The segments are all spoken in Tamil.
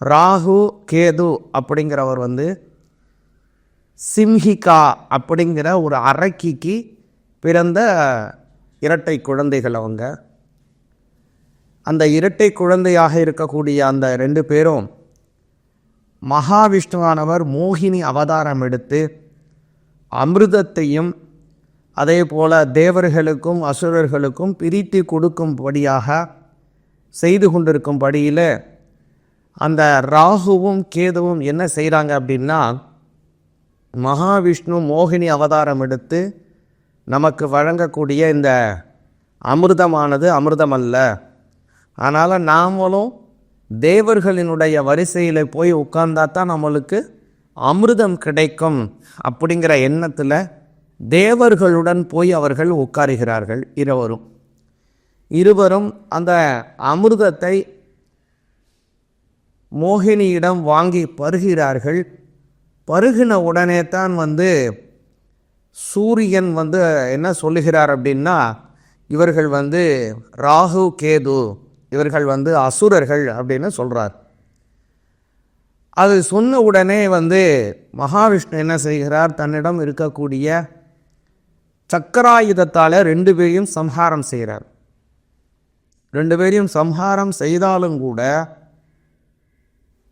ராகு கேது அப்படிங்கிறவர் வந்து சிம்ஹிகா அப்படிங்கிற ஒரு அரக்கிக்கு பிறந்த இரட்டை குழந்தைகள் அவங்க. அந்த இரட்டை குழந்தையாக இருக்கக்கூடிய அந்த ரெண்டு பேரும் மகாவிஷ்ணுவானவர் மோகினி அவதாரம் எடுத்து அமிர்தத்தையும் அதே போல் தேவர்களுக்கும் அசுரர்களுக்கும் பிரித்து கொடுக்கும்படியாக செய்து கொண்டிருக்கும்படியில் அந்த ராகுவும் கேதுவும் என்ன செய்கிறாங்க அப்படின்னா மகாவிஷ்ணு மோகினி அவதாரம் எடுத்து நமக்கு வழங்கக்கூடிய இந்த அமிர்தமானது அமிர்தம் அல்ல அதனால் நாமளும் தேவர்களினுடைய வரிசையில் போய் உட்கார்ந்தா தான் நம்மளுக்கு அமிர்தம் கிடைக்கும் அப்படிங்கிற எண்ணத்தில் தேவர்களுடன் போய் அவர்கள் உட்காருகிறார்கள் இருவரும். இருவரும் அந்த அமிர்தத்தை மோகினியிடம் வாங்கி பருகிறார்கள். பருகின உடனே தான் வந்து சூரியன் வந்து என்ன சொல்லுகிறார் அப்படின்னா இவர்கள் வந்து ராகு கேது இவர்கள் வந்து அசுரர்கள் அப்படின்னு சொல்கிறார் அது சொன்ன உடனே வந்து மகாவிஷ்ணு என்ன செய்கிறார்? தன்னிடம் இருக்கக்கூடிய சக்கராயுதத்தால் ரெண்டு பேரையும் சம்ஹாரம் செய்கிறார். ரெண்டு பேரையும் சம்ஹாரம் செய்தாலும் கூட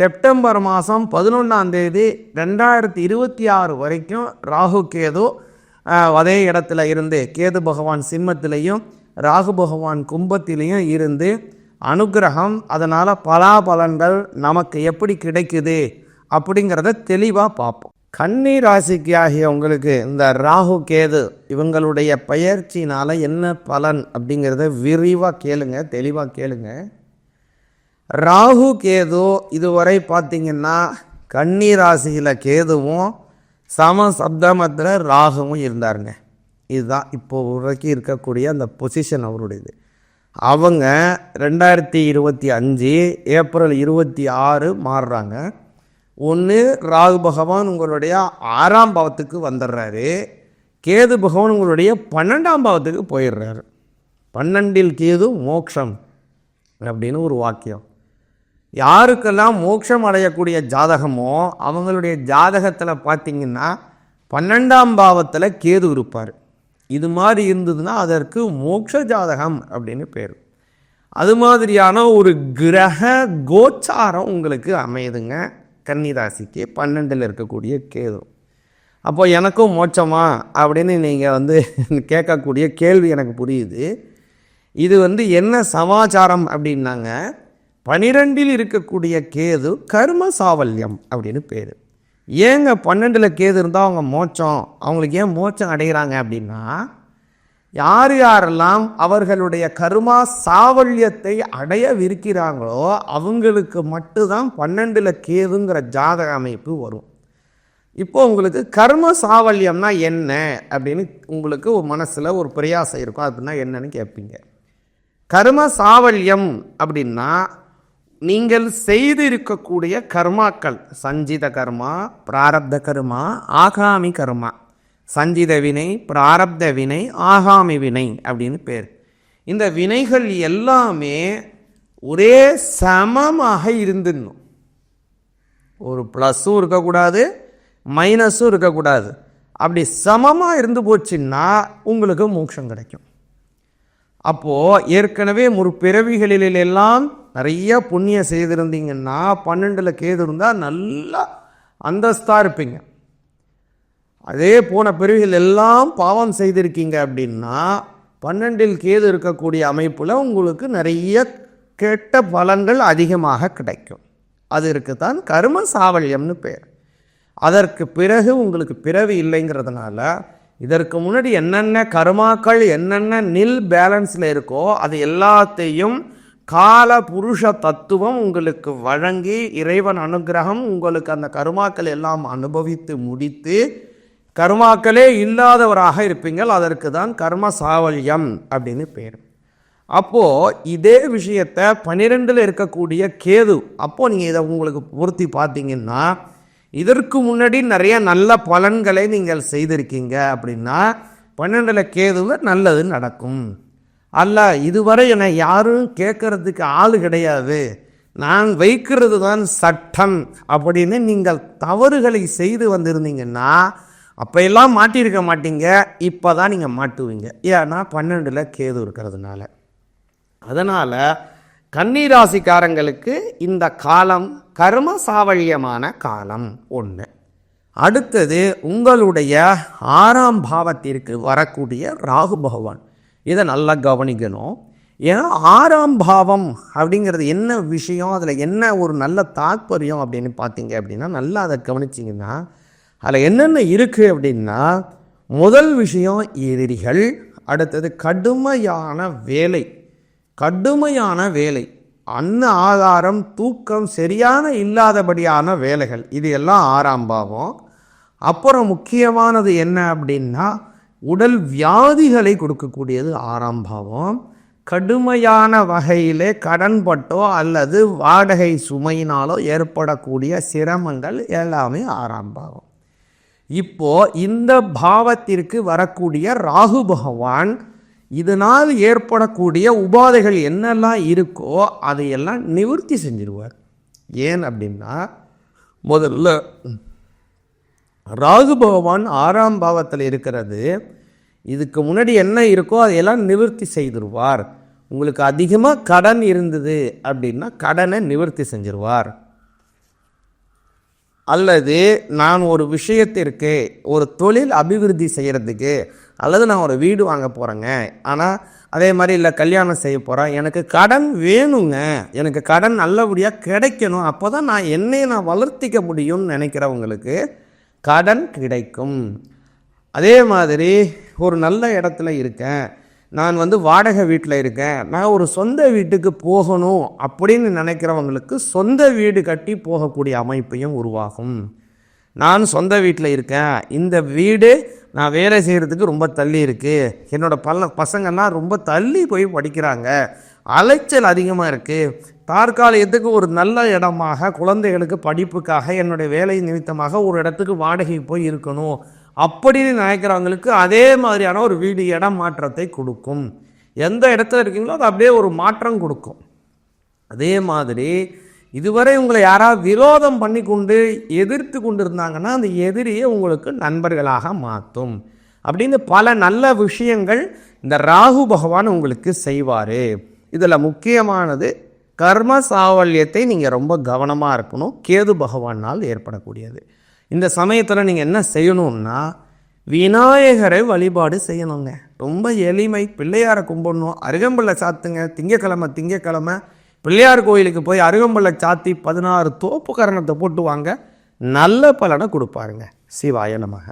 செப்டம்பர் மாதம் பதினொன்றாம் தேதி ரெண்டாயிரத்தி இருபத்தி ஆறு வரைக்கும் ராகு கேது அதே இடத்துல இருந்து கேது பகவான் சிம்மத்திலையும் ராகு பகவான் கும்பத்திலையும் இருந்து அனுகிரகம் அதனால் பலாபலன்கள் நமக்கு எப்படி கிடைக்குது அப்படிங்கிறத தெளிவாக பார்ப்போம். கன்னி ராசிக்கு ஆகிய உங்களுக்கு இந்த ராகு கேது இவங்களுடைய பயிற்சினால் என்ன பலன் அப்படிங்கிறத விரிவாக கேளுங்க தெளிவாக கேளுங்கள் ராகு கேது இதுவரை பார்த்திங்கன்னா கன்னி ராசியில் கேதுவும் சம சப்தமத்தில் ராகுவும் இருந்தாருங்க. இதுதான் இப்போ வரைக்கும் இருக்கக்கூடிய அந்த பொசிஷன் அவருடையது. அவங்க ரெண்டாயிரத்தி இருபத்தி அஞ்சு ஏப்ரல் இருபத்தி ஆறு மாறுறாங்க. ஒன்று ராகு பகவான் உங்களுடைய ஆறாம் பாவத்துக்கு வந்துடுறாரு. கேது பகவான் உங்களுடைய பன்னெண்டாம் பாவத்துக்கு போயிடுறாரு. பன்னெண்டில் கேது மோக்ஷம் அப்படின்னு ஒரு வாக்கியம். யாருக்கெல்லாம் மோட்சம் அடையக்கூடிய ஜாதகமோ அவங்களுடைய ஜாதகத்தில் பார்த்தீங்கன்னா பன்னெண்டாம் பாவத்தில் கேது இருப்பார். இது மாதிரி இருந்ததுன்னா அதற்கு மோட்ச ஜாதகம் அப்படின்னு பேர். அது மாதிரியான ஒரு கிரக கோச்சாரம் உங்களுக்கு அமையுதுங்க. கன்னிராசிக்கு பன்னெண்டில் இருக்கக்கூடிய கேது. அப்போ எனக்கும் மோட்சமா அப்படின்னு நீங்கள் வந்து கேட்கக்கூடிய கேள்வி எனக்கு புரியுது. இது வந்து என்ன சமாச்சாரம் அப்படின்னாங்க பனிரெண்டில் இருக்கக்கூடிய கேது கர்ம சாவல்யம் அப்படின்னு பேர். ஏங்க பன்னெண்டில் கேது இருந்தால் அவங்க மோச்சம் அவங்களுக்கு ஏன் மோச்சம் அடைகிறாங்க அப்படின்னா யார் யாரெல்லாம் அவர்களுடைய கருமா சாவல்யத்தை அடையவிருக்கிறாங்களோ அவங்களுக்கு மட்டும்தான் பன்னெண்டில் கேதுங்கிற ஜாதக அமைப்பு வரும். இப்போ உங்களுக்கு கர்ம சாவல்யம்னா என்ன அப்படின்னு உங்களுக்கு ஒரு மனசில் ஒரு பிரயாசம் இருக்கும். அப்படின்னா என்னன்னு கேட்பீங்க கர்ம சாவல்யம் அப்படின்னா நீங்கள் செய்து இருக்கக்கூடிய கர்மாக்கள் சஞ்சித கர்மா பிராரப்த கர்மா ஆகாமி கர்மா. சஞ்சித வினை பிராரப்த வினை ஆகாமி வினை அப்படின்னு பேர். இந்த வினைகள் எல்லாமே ஒரே சமமாக இருந்துடணும் ஒரு ப்ளஸ்ஸும் இருக்கக்கூடாது மைனஸும் இருக்கக்கூடாது. அப்படி சமமாக இருந்து போச்சுன்னா உங்களுக்கு மோட்சம் கிடைக்கும். அப்போது ஏற்கனவே முற்பிறவிகளில் எல்லாம் நிறைய புண்ணியம் செய்திருந்தீங்கன்னா பன்னெண்டில் கேது இருந்தால் நல்லா அந்தஸ்தாக இருப்பீங்க. அதே போன பிரிவுகள் எல்லாம் பாவம் செய்திருக்கீங்க அப்படின்னா பன்னெண்டில் கேது இருக்கக்கூடிய அமைப்பில் உங்களுக்கு நிறைய கெட்ட பலன்கள் அதிகமாக கிடைக்கும். அதற்கு தான் கரும சாவல்யம்னு பேர். அதற்கு பிறகு உங்களுக்கு பிறவி இல்லைங்கிறதுனால இதற்கு முன்னாடி என்னென்ன கருமாக்கள் என்னென்ன நில் பேலன்ஸில் இருக்கோ அது எல்லாத்தையும் கால புருஷ தத்துவம் உங்களுக்கு வழங்கி இறைவன் அனுகிரகம் உங்களுக்கு அந்த கருமாக்கள் எல்லாம் அனுபவித்து முடித்து கர்மாக்களே இல்லாதவராக இருப்பீங்கள் அதற்கு தான் கர்ம சாவல்யம் அப்படின்னு பேர். அப்போது இதே விஷயத்தை பன்னிரெண்டில் இருக்கக்கூடிய கேது அப்போது நீங்கள் இதை உங்களுக்கு பூர்த்தி பார்த்தீங்கன்னா இதற்கு முன்னாடி நிறைய நல்ல பலன்களை நீங்கள் செய்திருக்கீங்க அப்படின்னா பன்னெண்டில் கேதுவில் நல்லது நடக்கும். அல்ல இதுவரை என்னை யாரும் கேட்கறதுக்கு ஆள் கிடையாது. நான் வைக்கிறது தான் சட்டம் அப்படின்னு நீங்கள் தவறுகளை செய்து வந்திருந்தீங்கன்னா அப்போ எல்லாம் மாட்டியிருக்க மாட்டீங்க இப்போ தான் நீங்கள் மாட்டுவீங்க. ஏன்னா பன்னெண்டில் கேது இருக்கிறதுனால. அதனால் கன்னிராசிக்காரங்களுக்கு இந்த காலம் கர்ம சாவழியமான காலம் ஒன்று அடுத்தது உங்களுடைய ஆறாம் பாவத்திற்கு வரக்கூடிய ராகு பகவான். இதை நல்லா கவனிக்கணும். ஏன்னா ஆறாம் பாவம் அப்படிங்கிறது என்ன விஷயம்? அதில் என்ன ஒரு நல்ல தாத்பரியம் அப்படின்னு பார்த்தீங்க அப்படின்னா நல்லா அதை கவனிச்சிங்கன்னா அதில் என்னென்ன இருக்குது அப்படின்னா முதல் விஷயம் எதிரிகள் அடுத்தது கடுமையான வேலை. கடுமையான வேலை. அன்ன ஆதாரம் தூக்கம் சரியான இல்லாதபடியான வேலைகள். இது எல்லாம் ஆறாம் பாவம். அப்புறம் முக்கியமானது என்ன அப்படின்னா உடல் வியாதிகளை கொடுக்கக்கூடியது ஆறாம் பாவம். கடுமையான வகையிலே கடன்பட்டோ அல்லது வாடகை சுமையினாலோ ஏற்படக்கூடிய சிரமங்கள் எல்லாமே ஆறாம் பாவம். இப்போ இந்த பாவத்திற்கு வரக்கூடிய ராகு பகவான் இதனால் ஏற்படக்கூடிய உபாதைகள் என்னெல்லாம் இருக்கோ அதையெல்லாம் நிவர்த்தி செஞ்சிருவார். ஏன் அப்படின்னா முதல்ல ராகு பகவான் ஆறாம் பாவத்தில் இருக்கிறது. இதுக்கு முன்னாடி என்ன இருக்கோ அதையெல்லாம் நிவர்த்தி செய்திருவார். உங்களுக்கு அதிகமாக கடன் இருந்தது அப்படின்னா கடனை நிவர்த்தி செஞ்சிருவார். அல்லது நான் ஒரு விஷயத்திற்கு ஒரு தொழில் அபிவிருத்தி செய்கிறதுக்கு அல்லது நான் ஒரு வீடு வாங்க போகிறேங்க ஆனால் அதே மாதிரி இல்லை கல்யாணம் செய்ய போகிறேன் எனக்கு கடன் வேணுங்க. எனக்கு கடன் நல்லபடியாக கிடைக்கணும். அப்போ தான் நான் என்னையை நான் வளர்த்திக்க முடியும்னு நினைக்கிறவங்களுக்கு கடன் கிடைக்கும். அதே மாதிரி ஒரு நல்ல இடத்துல இருக்கேன். நான் வந்து வாடகை வீட்டில் இருக்கேன். நான் ஒரு சொந்த வீட்டுக்கு போகணும் அப்படின்னு நினைக்கிறவங்களுக்கு சொந்த வீடு கட்டி போகக்கூடிய அமைப்பையும் உருவாகும். நான் சொந்த வீட்டில் இருக்கேன். இந்த வீடு நான் வேலை செய்கிறதுக்கு ரொம்ப தள்ளி இருக்குது என்னோடய பல்ல பசங்கள்லாம் ரொம்ப தள்ளி போய் படிக்கிறாங்க. அலைச்சல் அதிகமாக இருக்குது தற்காலிகத்துக்கு ஒரு நல்ல இடமாக குழந்தைகளுக்கு படிப்புக்காக என்னுடைய வேலை நிமித்தமாக ஒரு இடத்துக்கு வாடகை போய் இருக்கணும். அப்படின்னு நினைக்கிறவங்களுக்கு அதே மாதிரியான ஒரு வீடு இடம் மாற்றத்தை கொடுக்கும். எந்த இடத்துல இருக்கீங்களோ அது அப்படியே ஒரு மாற்றம் கொடுக்கும். அதே மாதிரி இதுவரை உங்களை யாராவது விரோதம் பண்ணி கொண்டு எதிர்த்து கொண்டு இருந்தாங்கன்னா அந்த எதிரியை உங்களுக்கு நண்பர்களாக மாற்றும். அப்படின்னு பல நல்ல விஷயங்கள் இந்த ராகு பகவான் உங்களுக்கு செய்வார். இதில் முக்கியமானது கர்ம சாவல்யத்தை நீங்கள் ரொம்ப கவனமாக இருக்கணும். கேது பகவானால் ஏற்படக்கூடியது. இந்த சமயத்தில் நீங்கள் என்ன செய்யணும்னா விநாயகரை வழிபாடு செய்யணுங்க. ரொம்ப எளிமை. பிள்ளையாரை கும்பிடணும். அருகம்புல்லை சாத்துங்க. திங்கக்கிழமை திங்கக்கிழமை. பிள்ளையார் கோயிலுக்கு போய் அருகம்புல்லை சாத்தி பதினாறு தோப்பு கரணத்தை போட்டு வாங்க. நல்ல பலனை கொடுப்பாருங்க. சிவாய நமக.